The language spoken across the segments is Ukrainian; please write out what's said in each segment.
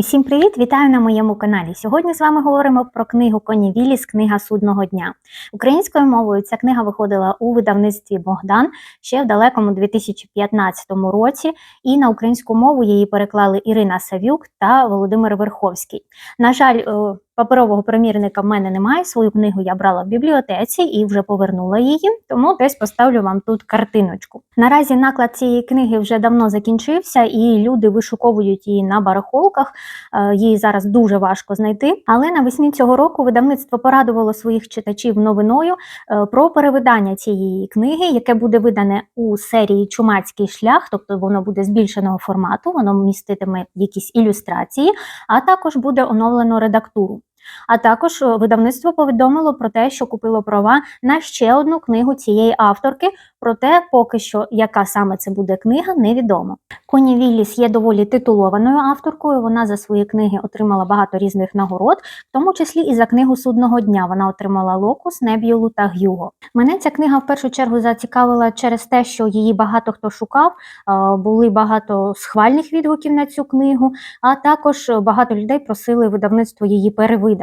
Усім привіт! Вітаю на моєму каналі. Сьогодні з вами говоримо про книгу Коні Віліс, книга судного дня. Українською мовою ця книга виходила у видавництві Богдан ще в далекому 2015 році, і на українську мову її переклали Ірина Савюк та Володимир Верховський. На жаль, е, паперового примірника в мене немає. Свою книгу я брала в бібліотеці і вже повернула її, тому десь поставлю вам тут картиночку. Наразі наклад цієї книги вже давно закінчився, і люди вишуковують її на барахолках. Е, Її зараз дуже важко знайти. Але навесні цього року видавництво порадувало своїх читачів новиною е, про перевидання цієї книги, яке буде видане у серії Чумацький шлях, тобто воно буде збільшеного формату, воно міститиме якісь ілюстрації, а також буде оновлено редактуру. А також е, видавництво повідомило про те, що купило права на ще одну книгу цієї авторки. Проте, поки що, яка саме це буде книга, невідомо. Коні Вілліс є доволі титулованою авторкою. Вона за свої книги отримала багато різних нагород, в тому числі і за книгу судного дня. Вона отримала Локус, Неб'юлу та Гюго. Мене ця книга в першу чергу зацікавила через те, що її багато хто шукав. е, Були багато схвальних відгуків на цю книгу, а також багато людей просили видавництво її перевидати.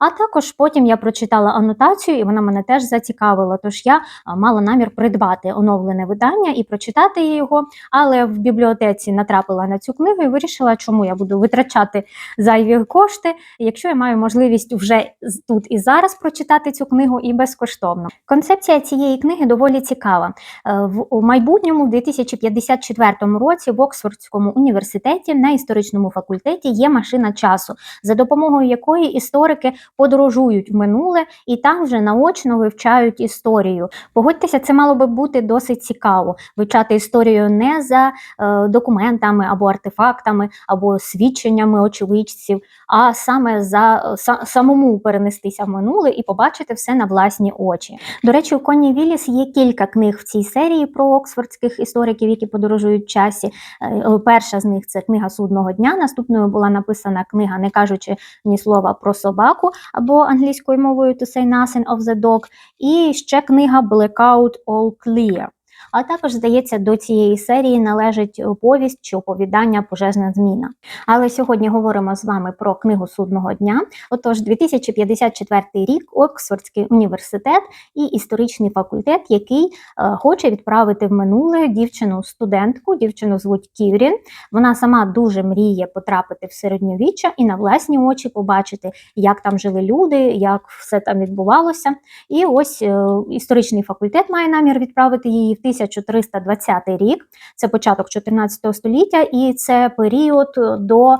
А також потім я прочитала анотацію, і вона мене теж зацікавила. Тож я мала намір придбати оновлене видання і прочитати його. Але в бібліотеці натрапила на цю книгу і вирішила, чому я буду витрачати зайві кошти, якщо я маю можливість вже тут і зараз прочитати цю книгу і безкоштовно. Концепція цієї книги доволі цікава. Е, В майбутньому, в 2054 році, в Оксфордському університеті на історичному факультеті є машина часу, за допомогою якої історики подорожують в минуле і там вже наочно вивчають історію. Погодьтеся, це мало би бути досить цікаво вивчати історію не за е, документами або артефактами, або свідченнями очевидців, а саме за е, са- самому перенестися в минуле і побачити все на власні очі. До речі, у Коні Вілліс є кілька книг в цій серії про оксфордських істориків, які подорожують в часі. Е, Перша з них це книга судного дня. Наступною була написана книга, не кажучи ні слова про собаку або англійською мовою to say nothing of the dog. І ще книга Blackout All Clear. А також, здається, до цієї серії належить повість чи оповідання Пожежна зміна. Але сьогодні говоримо з вами про книгу судного дня. Отож, 2054 рік Оксфордський університет і історичний факультет, який е, хоче відправити в минуле дівчину-студентку. Дівчину звуть Ківрін. Вона сама дуже мріє потрапити в середньовіччя і на власні очі побачити, як там жили люди, як все там відбувалося. І ось е, історичний факультет має намір відправити її в 1320 рік. Це початок 14 століття, і це період до е,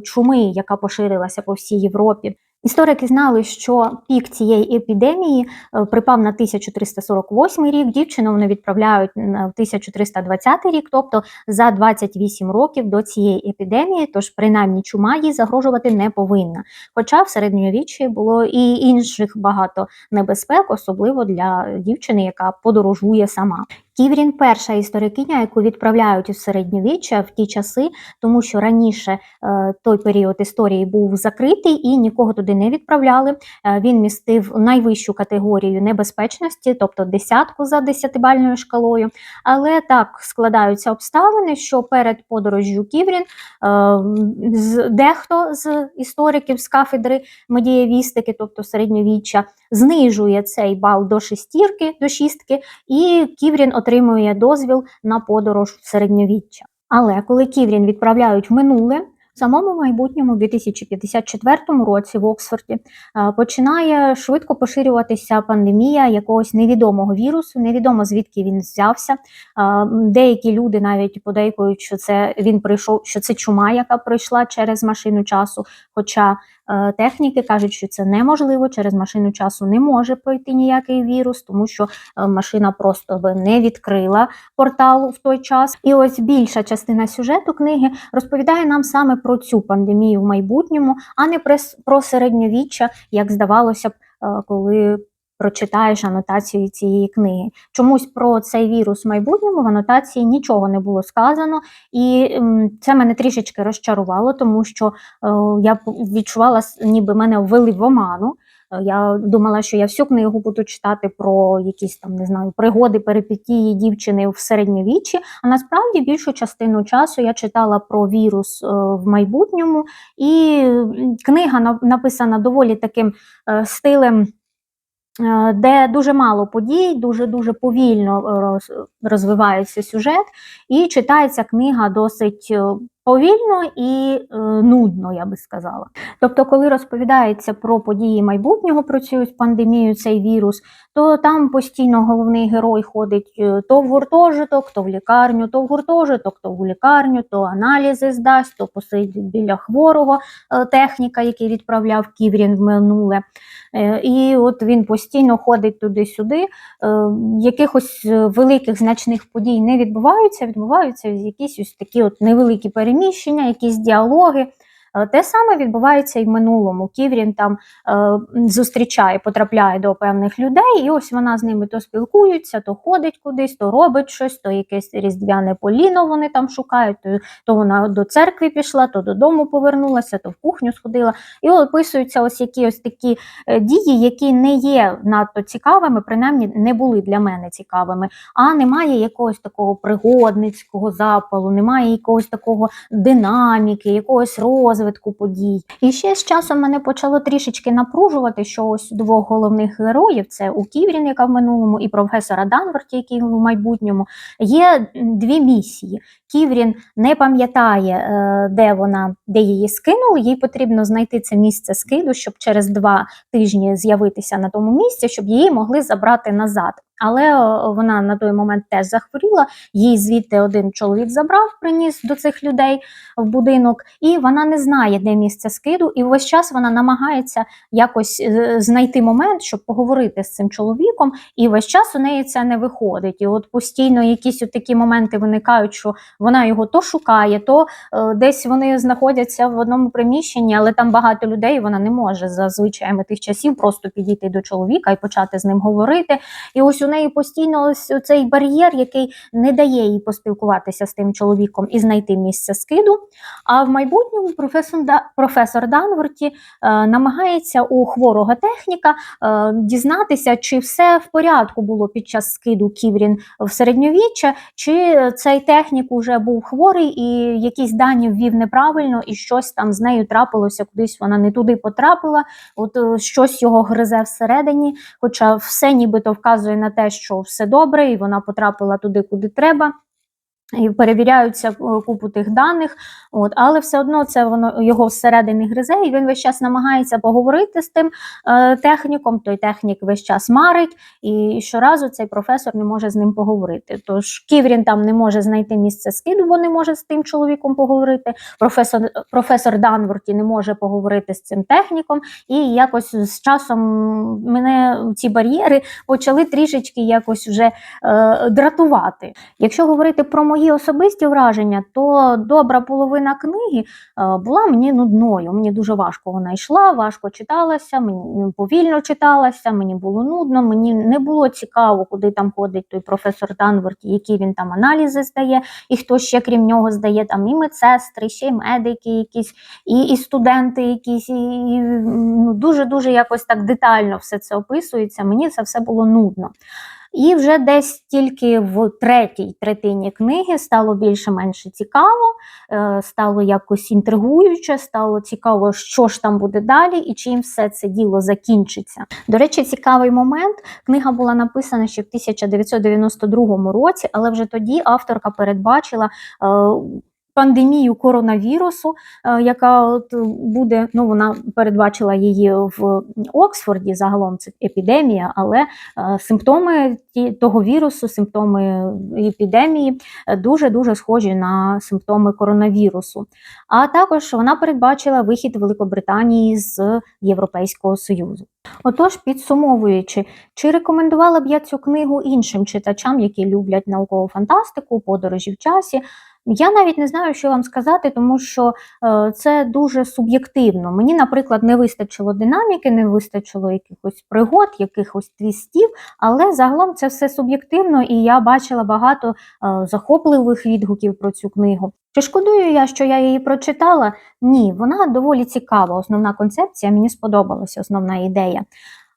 чуми, яка поширилася по всій Європі. Історики знали, що пік цієї епідемії е, припав на 1348 рік. Дівчину вони відправляють на 1320 рік, тобто за 28 років до цієї епідемії. Тож принаймні чума їй загрожувати не повинна. Хоча в середньовіччі було і інших багато небезпек, особливо для дівчини, яка подорожує сама. Ківрін перша історикиня, яку відправляють у середньовіччя в ті часи, тому що раніше е, той період історії був закритий і нікого туди не відправляли. Е, він містив найвищу категорію небезпечності, тобто десятку за десятибальною шкалою. Але так складаються обставини, що перед подорожжю Ківрін е, дехто з істориків з кафедри медієвістики, тобто середньовіччя, знижує цей бал до шестірки, до шістки, і Ківрін отримує дозвіл на подорож в середньовіччя. Але коли Ківрін відправляють в минуле, в самому майбутньому, 2054 році в Оксфорді, е, починає швидко поширюватися пандемія якогось невідомого вірусу, невідомо звідки він взявся. Е, Деякі люди навіть подейкують, що це він прийшов, що це чума, яка прийшла через машину часу. Хоча техніки кажуть, що це неможливо, через машину часу не може пройти ніякий вірус, тому що е, машина просто би не відкрила портал в той час. І ось більша частина сюжету книги розповідає нам саме про цю пандемію в майбутньому, а не про середньовіччя, як здавалося б, е, коли прочитаєш анотацію цієї книги. Чомусь про цей вірус в майбутньому в анотації нічого не було сказано, і це мене трішечки розчарувало, тому що е, я відчувала, ніби мене ввели в оману. Е, Я думала, що я всю книгу буду читати про якісь там не знаю пригоди, перипетії дівчини в середньовіччі. А насправді більшу частину часу я читала про вірус е, в майбутньому, і книга на- написана доволі таким стилем. Е, Де дуже мало подій, дуже дуже повільно е, роз- розвивається сюжет, і читається книга досить е, повільно і е, нудно, я би сказала. Тобто, коли розповідається про події майбутнього, про цю пандемію, цей вірус, то там постійно головний герой ходить е, то в гуртожиток, то в лікарню, то в гуртожиток, то в лікарню, то аналізи здасть, то посидить біля хворого е, техніка, який відправляв Ківрін в минуле. Е, І от він постійно ходить туди-сюди. Е, Якихось е, великих значних подій не відбуваються, відбуваються якісь ось такі от невеликі переміщення, якісь діалоги. Те саме відбувається і в минулому. Ківрін там е, зустрічає, потрапляє до певних людей, і ось вона з ними то спілкується, то ходить кудись, то робить щось, то якесь різдвяне поліно вони там шукають, то, то вона до церкви пішла, то додому повернулася, то в кухню сходила. І описуються ось які такі е, дії, які не є надто цікавими, принаймні не були для мене цікавими, а немає якогось такого пригодницького запалу, немає якогось такого динаміки, якогось розвитку подій. І ще з часом мене почало трішечки напружувати, що ось двох головних героїв це у Ківрін, яка в минулому, і професора Данверті, який в майбутньому, є дві місії. Ківрін не пам'ятає, е, де вона, де її скинули. Їй потрібно знайти це місце скиду, щоб через два тижні з'явитися на тому місці, щоб її могли забрати назад. Але вона на той момент теж захворіла. Її звідти один чоловік забрав, приніс до цих людей в будинок, і вона не знає, де місце скиду. І весь час вона намагається якось е, знайти момент, щоб поговорити з цим чоловіком. І весь час у неї це не виходить. І от постійно якісь такі моменти виникають, що вона його то шукає, то е, десь вони знаходяться в одному приміщенні, але там багато людей. і Вона не може за звичаями тих часів просто підійти до чоловіка і почати з ним говорити. І ось у неї постійно ось цей бар'єр, який не дає їй поспілкуватися з тим чоловіком і знайти місце скиду. А в майбутньому професор, професор Данворті е, намагається у хворого техніка е, дізнатися, чи все в порядку було під час скиду Ківрін в середньовіччя, чи цей технік уже був хворий і якісь дані ввів неправильно, і щось там з нею трапилося, кудись вона не туди потрапила, от е, щось його гризе всередині, хоча все нібито вказує на те, що все добре, і вона потрапила туди, куди треба. І перевіряються е, купу тих даних, от, але все одно це воно його всередині гризе, і він весь час намагається поговорити з тим е, техніком. Той технік весь час марить, і щоразу цей професор не може з ним поговорити. Тож Ківрін там не може знайти місце скиду, бо не може з тим чоловіком поговорити. Професор, професор Данворті не може поговорити з цим техніком, і якось з часом мене ці бар'єри почали трішечки якось вже е, дратувати. Якщо говорити про мої особисті враження, то добра половина книги е, була мені нудною. Мені дуже важко вона йшла, важко читалася, мені ну, повільно читалася, мені було нудно, мені не було цікаво, куди там ходить той професор Данверті, які він там аналізи здає, і хто ще крім нього здає там і медсестри, ще й медики, якісь, і, і студенти якісь, і, і ну, дуже дуже якось так детально все це описується. Мені це все було нудно. І вже десь тільки в третій третині книги стало більше-менше цікаво, е, стало якось інтригуюче, стало цікаво, що ж там буде далі і чим все це діло закінчиться. До речі, цікавий момент. Книга була написана ще в 1992 році, але вже тоді авторка передбачила. Пандемію коронавірусу, е, яка от буде, ну вона передбачила її в Оксфорді. Загалом це епідемія, але Е, Симптоми того вірусу, симптоми епідемії дуже дуже схожі на симптоми коронавірусу. А також вона передбачила вихід Великобританії з Європейського Союзу. Отож, підсумовуючи, чи рекомендувала б я цю книгу іншим читачам, які люблять наукову фантастику, подорожі в часі? Я навіть не знаю, що вам сказати, тому що е, це дуже суб'єктивно. Мені, наприклад, не вистачило динаміки, не вистачило якихось пригод, якихось твістів, але загалом це все суб'єктивно, і я бачила багато е, захопливих відгуків про цю книгу. Чи шкодую я, що я її прочитала? Ні, вона доволі цікава. Основна концепція мені сподобалася, основна ідея.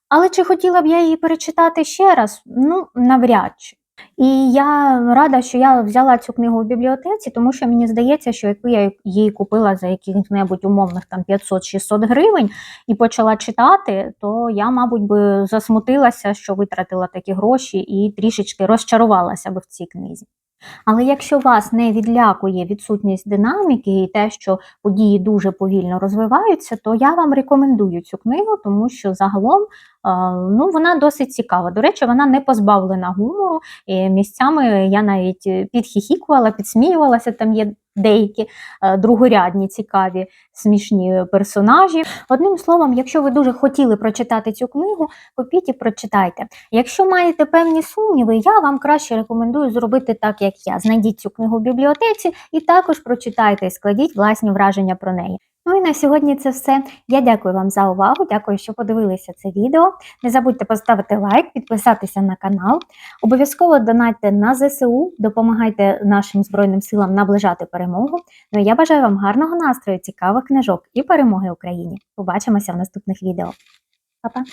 Але чи хотіла б я її перечитати ще раз? Ну, навряд чи. І я рада, що я взяла цю книгу в бібліотеці, тому що мені здається, що якби я її купила за яких-небудь умовних там 500-600 гривень і почала читати, то я, мабуть, би засмутилася, що витратила такі гроші і трішечки розчарувалася би в цій книзі. Але якщо вас не відлякує відсутність динаміки і те, що події дуже повільно розвиваються, то я вам рекомендую цю книгу, тому що загалом е, ну, вона досить цікава. До речі, вона не позбавлена гумору. І місцями я навіть підхіхікувала, підсміювалася. Там є деякі е, другорядні, цікаві, смішні персонажі. Одним словом, якщо ви дуже хотіли прочитати цю книгу, купіть і прочитайте. Якщо маєте певні сумніви, я вам краще рекомендую зробити так, як я. Знайдіть цю книгу в бібліотеці і також прочитайте і складіть власні враження про неї. На сьогодні це все. Я дякую вам за увагу. Дякую, що подивилися це відео. Не забудьте поставити лайк, підписатися на канал. Обов'язково донатьте на ЗСУ, допомагайте нашим Збройним силам наближати перемогу. Ну і я бажаю вам гарного настрою, цікавих книжок і перемоги Україні. Побачимося в наступних відео. Па-па!